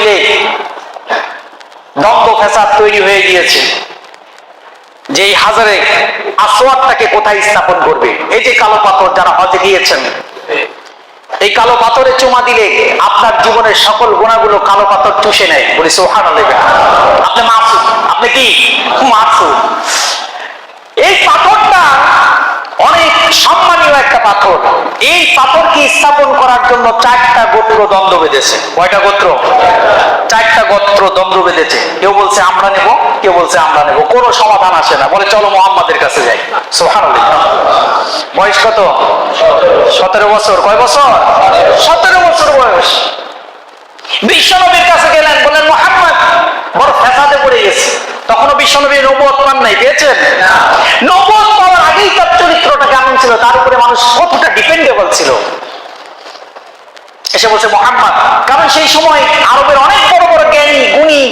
মিলে দ্বন্দ্ব ফেসাদ তৈরি হয়ে গিয়েছে। যে হাজারে আসোয়াদটাকে কোথায় স্থাপন করবে? এই যে কালো পাথর যারা হজে গিয়েছেন, এই কালো পাথরে চুমা দিলে আপনার জীবনের সকল গোনাগুলো কালো পাথর চুষে নেয়। বলি সোহান আপনি মাসুম আপনি কি মাসুম এই পাথরটা অনেক সম্মানীয় একটা পাথর। এই পাথরকে স্থাপন করার জন্য চারটা গোত্র দ্বন্দ্ব বেঁধেছে। কয়টা গোত্র? চারটা গোত্র দ্বন্দ্ব বেঁধেছে। কেউ বলছে, আমরা নেব। কেউ বলছে, আমরা নেব। কোনো সমাধান আসে না। বলে, চলো মোহাম্মদের কাছে যাই। সোহান বয়স কত? সতেরো বছর। কয় বছর? সতেরো বছর বয়স। বিশ্বনবীর কাছে গেলেন, বললেন, মোহাম্মদ, বড় ফেসাদে পড়ে গেছে। তখনও বিশ্বনবী নবুয়ত পান নাই, পেয়েছেন? নবুয়ত পাওয়ার আগেই তার চরিত্রটা কেমন ছিল, তার উপরে মানুষ কতটা ডিপেন্ডেবল ছিল? এসে বলছে, মোহাম্মদ। কারণ সেই সময় আরবের অনেক বড় বড় জ্ঞানী, গুণী,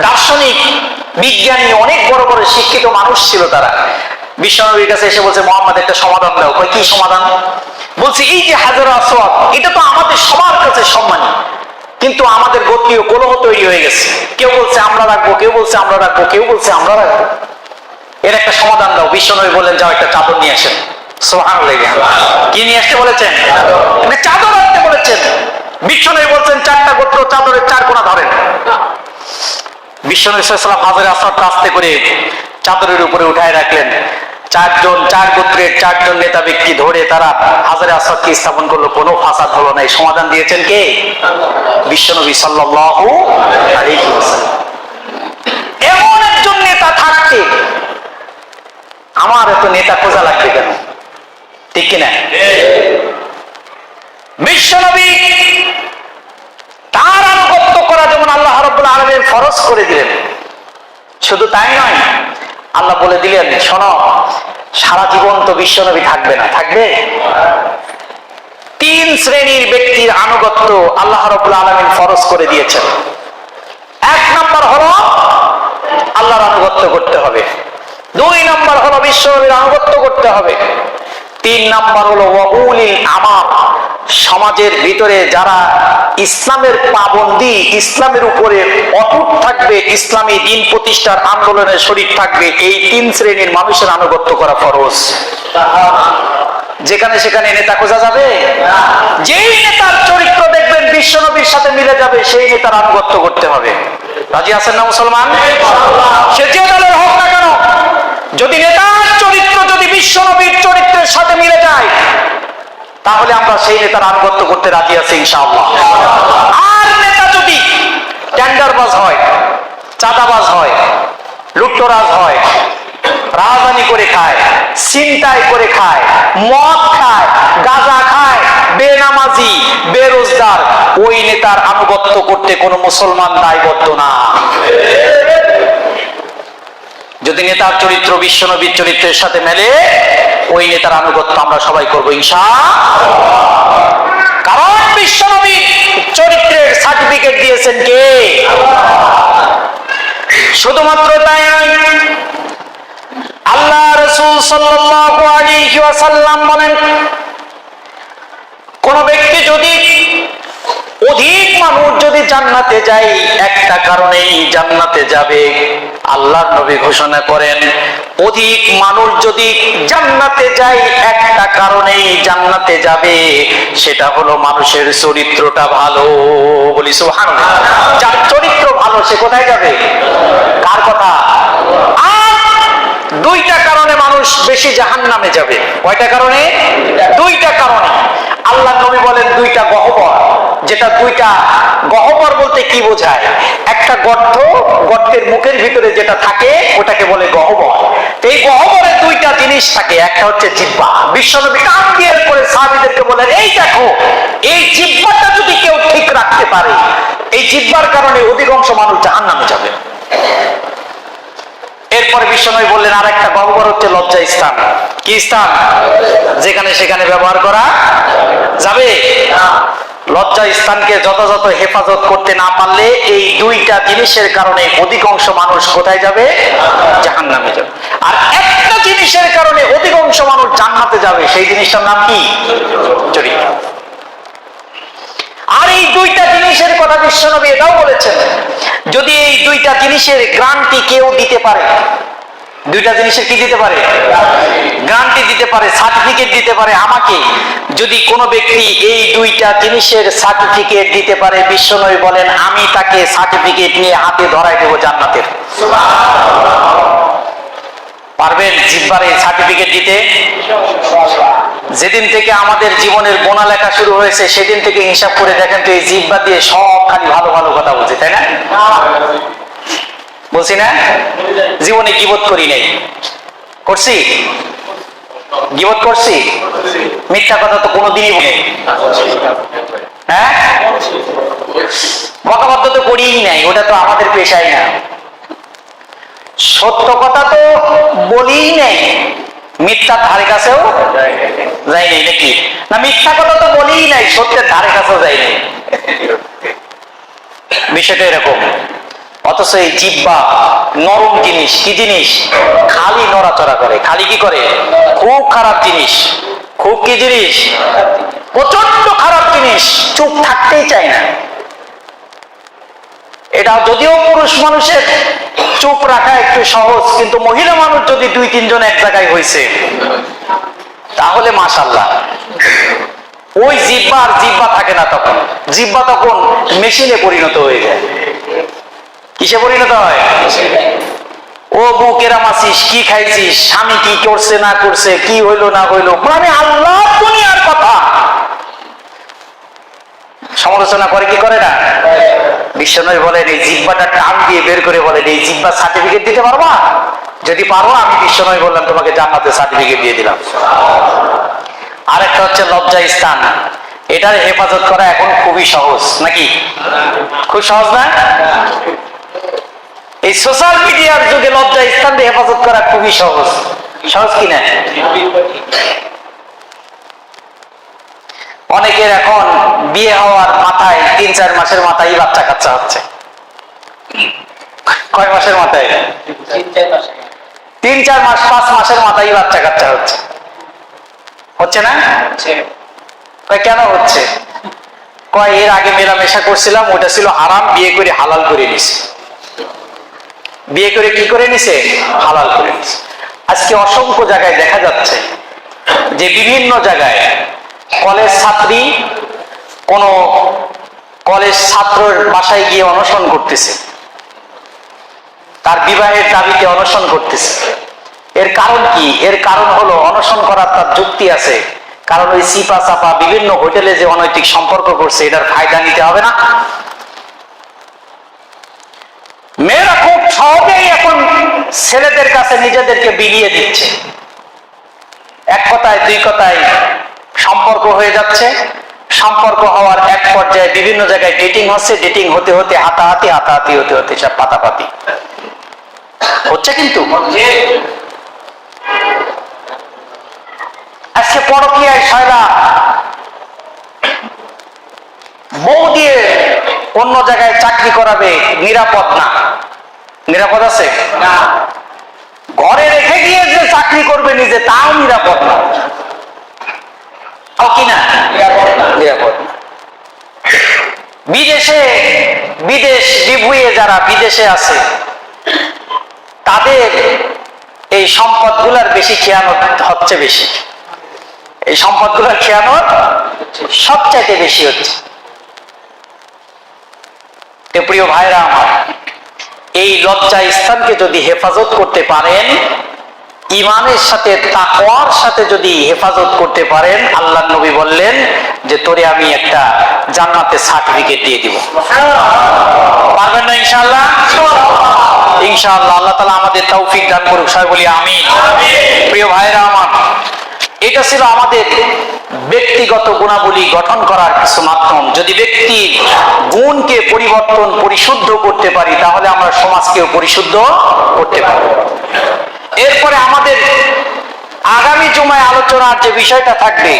দার্শনিক, বিজ্ঞানী, অনেক বড় বড় শিক্ষিত মানুষ ছিল তারা। বিশ্বনবীর কাছে এসে বলছে, মোহাম্মদ, একটা সমাধান দাও। কি সমাধান? বলছে, এই যে হাজার আসওয়াদ এটা তো আমাদের সবার গোত্রীয় কলহ তৈরি হয়ে গেছে। কেউ বলছে, আমরা রাখব। কেউ বলছে, আমরা রাখব। কেউ বলছে, আমরা রাখব। এর একটা সমাধান দাও। বিশ্বনবী বললেন, যাও একটা চাদর নিয়ে আসেন সোহান লেগে কি নিয়ে আসতে বলেছেন? একটা চাদর আনতে বলেছেন। বিশ্বনবী বলছেন, চারটা গোত্র চাদরের চার কোনা ধরেন বিশ্বনবী সাল্লাম হাজারে আসাদটা আস্তে করে চাদরের উপরে উঠায় রাখলেন। চারজন, চার গোত্রের চারজন নেতা ব্যক্তি ধরে তারা হাজারে আসাদকে স্থাপন করল। কোনো ফাসাদ হলো না। এই সমাধান দিয়েছেন কে? বিশ্বনবী আলাইহি এমন একজন নেতা থাকতে আমার এত নেতা খোঁজা লাগবে কেন? ঠিক কিনা? বিশ্বনবী তার আনুগত্য করা যেমন আল্লাহ রব্বুল আলমের ফরজ করে দিলেন। শুধু তাই নয় আল্লাহ বলে দিলেন, শোনো, সারা জীবন তো বিশ্বনবী থাকবে না, থাকবে? তিন শ্রেণির ব্যক্তির আনুগত্য আল্লাহ রবুল আলমিন ফরজ করে দিয়েছেন। এক নম্বর হলো আল্লাহর আনুগত্য করতে হবে। দুই নম্বর হলো বিশ্বনবীর আনুগত্য করতে হবে। তিন নম্বর হলো ওয়াউলিল আমার সমাজের ভিতরে যারা ইসলামের পাবন্দি, ইসলামের উপরে অটুট থাকবে, ইসলামী দিন প্রতিষ্ঠার আন্দোলনে শরীর থাকবে, এই তিন শ্রেণির মানুষের আনুগত্য করা ফরজ। যেখানে সেখানে নেতা খোঁজা যাবে? যেই নেতার চরিত্র দেখবেন বিশ্বনবীর সাথে মিলে যাবে, সেই নেতার আনুগত্য করতে হবে। রাজি আছেন না মুসলমান? সে যে দলের হোক না কেন, যদি যদি বিশ্বনবীর চরিত্রের সাথে মিলে যায়। তাহলে আমরা সেই নেতার আনুগত্য করতে রাজি আছি, ইনশাআল্লাহ। আর নেতা যদি টেন্ডারবাজ হয়, চাঁদাবাজ হয় লুট্টরাজ হয়, রাজধানী করে খায় চিন্তায় করে খায়, মদ খায়, গাঁজা খায়, বেনামাজি, বেরোজগার, ওই নেতার আনুগত্য করতে কোনো মুসলমান দায়বদ্ধ না। যদি নেতার চরিত্র বিশ্বনবীর চরিত্রের সাথে মেলে, ওই নেতার আনুগত্য আমরা সবাই করব ইনশা কারণ বিশ্বনবী চরিত্রের সার্টিফিকেট দিয়েছেন কে? শুধুমাত্র তাই নয়, আল্লাহ রসুল ওয়াসাল্লাম বলেন, কোন ব্যক্তি যদি অধিক মানুষ যদি জান্নাতে যায়, একটা কারণেই জান্নাতে যাবে। আল্লাহর নবী ঘোষণা করেন, অধিক মানুষ যদি জান্নাতে যায়, একটা কারণেই জান্নাতে যাবে, সেটা হলো মানুষের চরিত্রটা ভালো বলি সুবহানাল্লাহ। যার চরিত্র ভালো, সে কোথায় যাবে? কার কথা? দুইটা কারণে মানুষ বেশি জাহান নামে যাবে। কয়টা কারণে? দুইটা কারণে। আল্লাহ নবী বলেন দুইটা গহ্বর, যেটা দুইটা গহ্বর বলতে কি বোঝায়? একটা গর্ত, গর্তের মুখের ভিতরে যেটা থাকে, ওটাকে বলে গহ্বর। এই গহ্বরে দুইটা জিনিস থাকে, একটা হচ্ছে জিব্বা বিশ্বনবী কান দিয়ে করে সাহাবীদেরকে বলেন, এই দেখো, এই জিব্বাটা যদি কেউ ঠিক রাখতে পারে, এই জিব্বার কারণে অধিকাংশ মানুষ জাহান নামে যাবে। এরপরে বিশ্বনবী বললেন আর একটা গহ্বর হচ্ছে লজ্জা স্থান। কি স্থান? যেখানে সেখানে ব্যবহার করা যাবে? লজ্জা স্থানকে যথাযথ হেফাজত করতে না পারলে এই দুইটা জিনিসের কারণে অধিকাংশ মানুষ কোথায় যাবে? জাহান নামে যাবে। আর একটা জিনিসের কারণে অধিকাংশ মানুষ জান্নাতে যাবে, সেই জিনিসটার নাম কি? চরিত্র। আর এই দুইটা জিনিসের কথা বিশ্বনবী এটাও বলেছেন যদি এই দুইটা জিনিসের গ্রান্টি কেউ দিতে পারে, দুইটা জিনিসের কি দিতে পারে? গ্রান্টি দিতে পারে, সার্টিফিকেট দিতে পারে। আমাকে যদি কোনো ব্যক্তি এই দুইটা জিনিসের সার্টিফিকেট দিতে পারে, বিশ্বনবী বলেন, আমি তাকে সার্টিফিকেট নিয়ে হাতে ধরাই দেবো জান্নাতের। পারবেন জিব্বার এই সার্টিফিকেট দিতে। যেদিন থেকে আমাদের জীবনের গোনা লেখা শুরু হয়েছে, সেদিন থেকে হিসাব করে দেখেন তো এই জিব্বা দিয়ে সব খালি ভালো ভালো কথা বলছে, তাই না? বলছি না? জীবনে গিবত করি নাই। করছি? গিবত করছি? মিথ্যা কথা তো কোনোদিনই বলি হ্যাঁ? মতামত তো করিই নাই, ওটা তো আমাদের পেশাই না। সত্য কথা তো বলিই নেই। মিথ্যার ধারে কাছেও যাই নাই নাকি? না, মিথ্যা কথা তো বলিই নাই, সত্যের ধারে কাছেও যাই নাই বিষয়টা এরকম। অথচ এই জিব্বা নরম জিনিস, কি জিনিস? খালি নড়াচড়া করে। খালি কি করে? খুব খারাপ জিনিস। খুব কি জিনিস? প্রচণ্ড খারাপ জিনিস। চুপ থাকতেই চায় না। এটা যদিও পুরুষ মানুষের চুপ রাখা একটু সহজ, কিন্তু মহিলা মানুষ যদি দুই, তিনজন এক জায়গায় হয়েছে তাহলে মাশাল্লাহ ওই জিব্বা আর জিব্বা থাকে না তখন। জিব্বা তখন মেশিনে পরিণত হয়ে যায়। কিসে পরিণত হয়? ও বউ কেরাম আছিস, কি খাইছিস, স্বামী কি করছে, না করছে, কি হইল, না হইল মানে আল্লাহ দুনিয়ার কথা। সমালোচনা করে কি করে? না বিশ্বনবী বলেন, এই জিব্বাটা টান দিয়ে বের করে বলেন, এই জিব্বা সার্টিফিকেট দিতে পারবা? যদি পারো, আমি বিশ্বনবী বললাম, তোমাকে জান্নাতের সার্টিফিকেট দিয়ে দিলাম। আরেকটা হচ্ছে লজ্জা স্থান। এটার হেফাজত করা এখন খুবই সহজ, নাকি? খুব সহজ না? এই সোশ্যাল মিডিয়ার যুগে লজ্জা স্থান দিয়ে হেফাজত করা খুবই সহজ। সহজ কিনা? অনেকের এখন বিয়ে হওয়ার মাথায় তিন চার মাসের মাথায় বাচ্চা কাচ্চা হচ্ছে। কয় মাসের মাথায়? তিন চার মাস। পাঁচ মাসের মাথায় বাচ্চা কাচ্চা হচ্ছে। হচ্ছে না? কেন হচ্ছে? কয় এর আগে মেলামেশা করছিলাম ওটা ছিল হারাম বিয়ে করে হালাল করে নিছে। বিয়ে করে কি করে নিছে? হালাল করে নিছে। আজকে অসংখ্য জায়গায় দেখা যাচ্ছে যে বিভিন্ন জায়গায় কলেজ ছাত্রী কোন কলেজ ছাত্রর বাসায় গিয়ে অনশন করতেছে। তার বিবাহের দাবিতে অনশন করতেছে। এর কারণ কি? এর কারণ হলো অনশন করার তার যুক্তি আছে। কারণ ওই সিপা চাপা বিভিন্ন হোটেলে যে অনৈতিক সম্পর্ক করছে, এটার ফায়দা নিতে হবে না। মেয়েরা খুব সহজেই এখন ছেলেদের কাছে নিজেদেরকে বিলিয়ে দিচ্ছে। এক কথায়, দুই কথায় সম্পর্ক হয়ে যাচ্ছে। সম্পর্ক হওয়ার এক পর্যায়ে বিভিন্ন জায়গায় ডেটিং হচ্ছে ডেটিং হতে হতে হাতাহাতি হাতাহাতি হতে হতে সব পাতাপাতি। হচ্ছে কিন্তু? আজকে পরকিয়ায় ছয়লা বউ দিয়ে অন্য জায়গায় চাকরি করাবে নিরাপদ না। নিরাপদ আছে? না। ঘরে রেখে গিয়ে যে চাকরি করবে নিজে তাও নিরাপদ না। নিরাপদ। বিদেশে বিদেশ বিভুয়ে যারা বিদেশে আছে তাদের এই সম্পদগুলার বেশি খেয়ানত হচ্ছে বেশি। এই সম্পদগুলোর খেয়ানত সবচাইতে বেশি হচ্ছে। প্রিয় ভাইরা আমার এই লজ্জা স্থানকে যদি হেফাজত করতে পারেন ইমানের সাথে, তাকওয়ার সাথে যদি হেফাজত করতে পারেন, আল্লাহ নবী বললেন যে, তোরে আমি একটা জান্নাতের সার্টিফিকেট দিয়ে দিব। পারবেন না ইনশাআল্লাহ? ইনশাআল্লাহ, আল্লাহ তালা আমাদের তৌফিক দান করুক। সবাই বলি আমি প্রিয় ভাইরা আমার, এটা ছিল আমাদের ব্যক্তিগত গুণাবলী গঠন করার কিছু মাধ্যম। যদি ব্যক্তি গুণকে পরিবর্তন, পরিশুদ্ধ করতে পারি, তাহলে আমরা সমাজকেও পরিশুদ্ধ করতে পারি এরপরে আমাদের আগামী জুমায় আলোচনার যে বিষয়টা থাকবে